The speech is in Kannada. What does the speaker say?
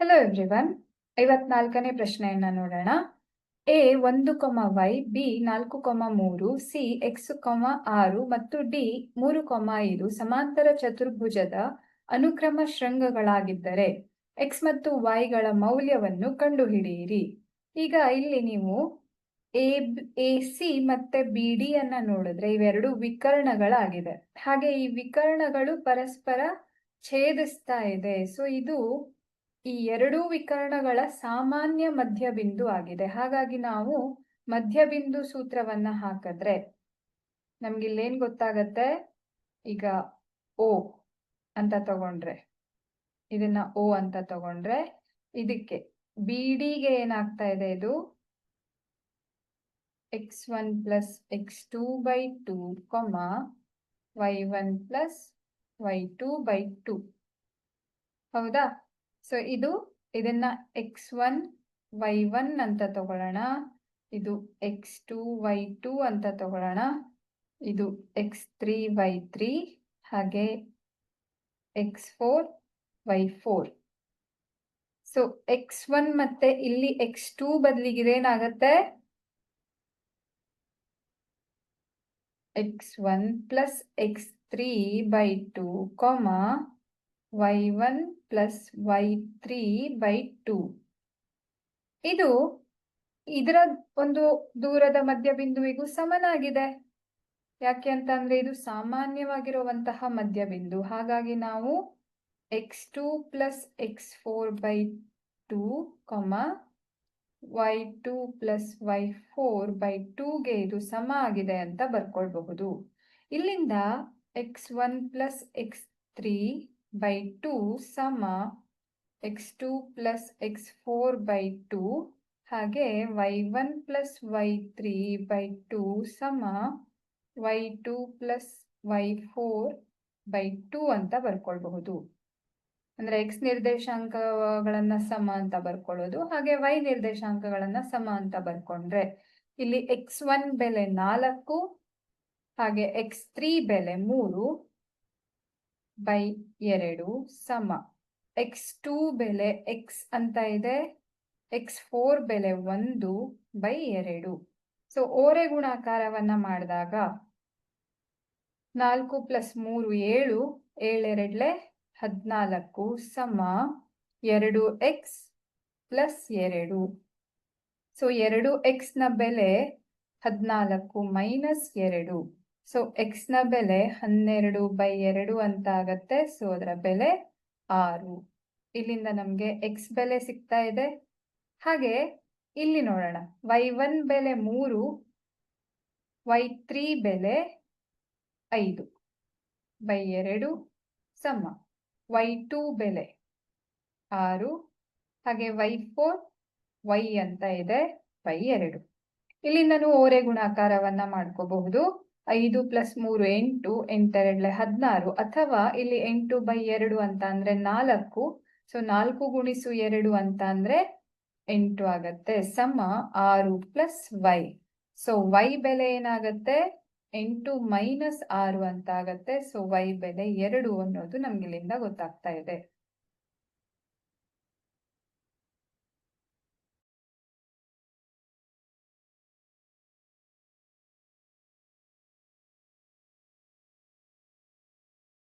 ಹಲೋ ಎವ್ರಿವನ್ ಐವತ್ನಾಲ್ಕನೇ ಪ್ರಶ್ನೆಯನ್ನ ನೋಡೋಣ. ಎ ಒಂದು ಕೊಮ ವೈ ಬಿ ನಾಲ್ಕು ಕೊಮ ಮೂರು ಸಿ ಎಕ್ಸ್ ಕೊಮ ಆರು ಮತ್ತು ಡಿ ಮೂರು ಕೊಮ ಐದು ಸಮಾಂತರ ಚತುರ್ಭುಜದ ಅನುಕ್ರಮ ಶೃಂಗಗಳಾಗಿದ್ದರೆ ಎಕ್ಸ್ ಮತ್ತು ವೈಗಳ ಮೌಲ್ಯವನ್ನು ಕಂಡುಹಿಡಿಯಿರಿ. ಈಗ ಇಲ್ಲಿ ನೀವು ಎ ಎ ಸಿ ಮತ್ತೆ ಬಿ ಡಿ ಅನ್ನ ನೋಡಿದ್ರೆ ಇವೆರಡು ವಿಕರ್ಣಗಳಾಗಿದೆ ಹಾಗೆ ಈ ವಿಕರ್ಣಗಳು ಪರಸ್ಪರ ಛೇದಿಸ್ತಾ ಇದೆ. ಸೊ ಇದು ಈ ಎರಡೂ ವಿಕರಣಗಳ ಸಾಮಾನ್ಯ ಮಧ್ಯಬಿಂದು ಆಗಿದೆ. ಹಾಗಾಗಿ ನಾವು ಮಧ್ಯಬಿಂದು ಸೂತ್ರವನ್ನ ಹಾಕಿದ್ರೆ ನಮ್ಗೆ ಇಲ್ಲೇನ್ ಗೊತ್ತಾಗತ್ತೆ? ಈಗ ಓ ಅಂತ ತಗೊಂಡ್ರೆ, ಇದನ್ನ ಓ ಅಂತ ತಗೊಂಡ್ರೆ ಇದಕ್ಕೆ ಬಿ ಡಿಗೆ ಏನಾಗ್ತಾ ಇದೆ ಇದು? X one plus X two by two comma Y one plus Y two by two ಹೌದಾ? ಸೊ ಇದು ಇದನ್ನ ಎಕ್ಸ್ ಒನ್ ವೈ ಒನ್ ಅಂತ ತಗೊಳ್ಳೋಣ. ಇದು ಎಕ್ಸ್ ಟೂ ವೈ ಟೂ ಅಂತ ತಗೊಳ್ಳೋಣ. ಇದು ಎಕ್ಸ್ ತ್ರೀ ವೈ ತ್ರೀ ಹಾಗೆ X four Y four so X one ಮತ್ತೆ ಇಲ್ಲಿ ಎಕ್ಸ್ ಟೂ ಬದಲಿಗೆ ಇದೇನಾಗತ್ತೆ X one plus X three by two comma Y one plus Y three by two ಇದು ಇದರ ಒಂದು ದೂರದ ಮಧ್ಯಬಿಂದುವಿಗೂ ಸಮನಾಗಿದೆ. ಯಾಕೆ ಅಂತ ಅಂದ್ರೆ ಇದು ಸಾಮಾನ್ಯವಾಗಿರುವಂತಹ ಮಧ್ಯಬಿಂದು. ಹಾಗಾಗಿ ನಾವು X two plus X four by two comma Y two plus Y four by ಟೂಗೆ ಇದು ಸಮ ಆಗಿದೆ ಅಂತ ಬರ್ಕೊಳ್ಬಹುದು. ಇಲ್ಲಿಂದ X one plus X three by two ಸಮ X two plus X four by two ಹಾಗೆ Y one plus Y three by two ಸಮ Y two plus Y four by two ಅಂತ ಬರ್ಕೊಳ್ಬಹುದು. ಅಂದ್ರೆ ಎಕ್ಸ್ ನಿರ್ದೇಶಾಂಕಗಳನ್ನು ಸಮ ಅಂತ ಬರ್ಕೊಳ್ಳೋದು, ಹಾಗೆ ವೈ ನಿರ್ದೇಶಾಂಕಗಳನ್ನು ಸಮ ಅಂತ ಬರ್ಕೊಂಡ್ರೆ ಇಲ್ಲಿ ಎಕ್ಸ್ ಒನ್ ಬೆಲೆ ನಾಲ್ಕು, ಹಾಗೆ ಎಕ್ಸ್ ತ್ರೀ ಬೆಲೆ ಮೂರು ಬೈ ಎರಡು ಸಮ. ಎಕ್ಸ್ ಟೂ ಬೆಲೆ ಎಕ್ಸ್ ಅಂತ ಇದೆ. ಎಕ್ಸ್ ಫೋರ್ ಬೆಲೆ ಒಂದು ಬೈ ಎರಡು. ಸೊ ಓರೆ ಗುಣಾಕಾರವನ್ನ ಮಾಡಿದಾಗ ನಾಲ್ಕು ಪ್ಲಸ್ ಮೂರು ಏಳು ಏಳೆರಡ್ಲೆ ಹದಿನಾಲ್ಕು ಸಮ ಎರಡು ಎಕ್ಸ್ ಪ್ಲಸ್ ಎರಡು. ಸೊ ಎರಡು ಎಕ್ಸ್ನ ಬೆಲೆ ಹದಿನಾಲ್ಕು ಮೈನಸ್ ಎರಡು. ಸೊ ಎಕ್ಸ್ನ ಬೆಲೆ ಹನ್ನೆರಡು ಬೈ ಎರಡು ಅಂತ ಆಗತ್ತೆ ಸೊ ಅದರ ಬೆಲೆ ಆರು. ಇಲ್ಲಿಂದ ನಮ್ಗೆ ಎಕ್ಸ್ ಬೆಲೆ ಸಿಗ್ತಾ ಇದೆ. ಹಾಗೆ ಇಲ್ಲಿ ನೋಡೋಣ. ವೈ ಒನ್ ಬೆಲೆ ಮೂರು ವೈ ತ್ರೀ ಬೆಲೆ ಐದು ಬೈ ಎರಡು ಸಮ. ವೈ ಟೂ ಬೆಲೆ ಆರು. ಹಾಗೆ ವೈ ಫೋರ್ ವೈ ಅಂತ ಇದೆ ಬೈ ಎರಡು. ಇಲ್ಲಿಂದನೂ ಓರೆ ಗುಣಾಕಾರವನ್ನ ಮಾಡ್ಕೋಬಹುದು. ಐದು ಪ್ಲಸ್ ಮೂರು ಎಂಟು, ಎಂಟೆರಡ್ಲೆ ಹದಿನಾರು. ಅಥವಾ ಇಲ್ಲಿ ಎಂಟು ಬೈ ಎರಡು ಅಂತ ಅಂದ್ರೆ ನಾಲ್ಕು. ಸೊ ನಾಲ್ಕು ಗುಣಿಸು ಎರಡು ಅಂತ ಅಂದ್ರೆ ಎಂಟು ಆಗತ್ತೆ. ಸಮ ಆರು ಪ್ಲಸ್ ವೈ. ಸೊ ವೈ ಬೆಲೆ ಏನಾಗತ್ತೆ? ಎಂಟು ಮೈನಸ್ ಆರು ಅಂತ ಆಗತ್ತೆ. ಸೊ ವೈ ಬೆಲೆ ಎರಡು ಅನ್ನೋದು ನಮ್ಗೆ ಇಲ್ಲಿಂದ ಗೊತ್ತಾಗ್ತಾ ಇದೆ.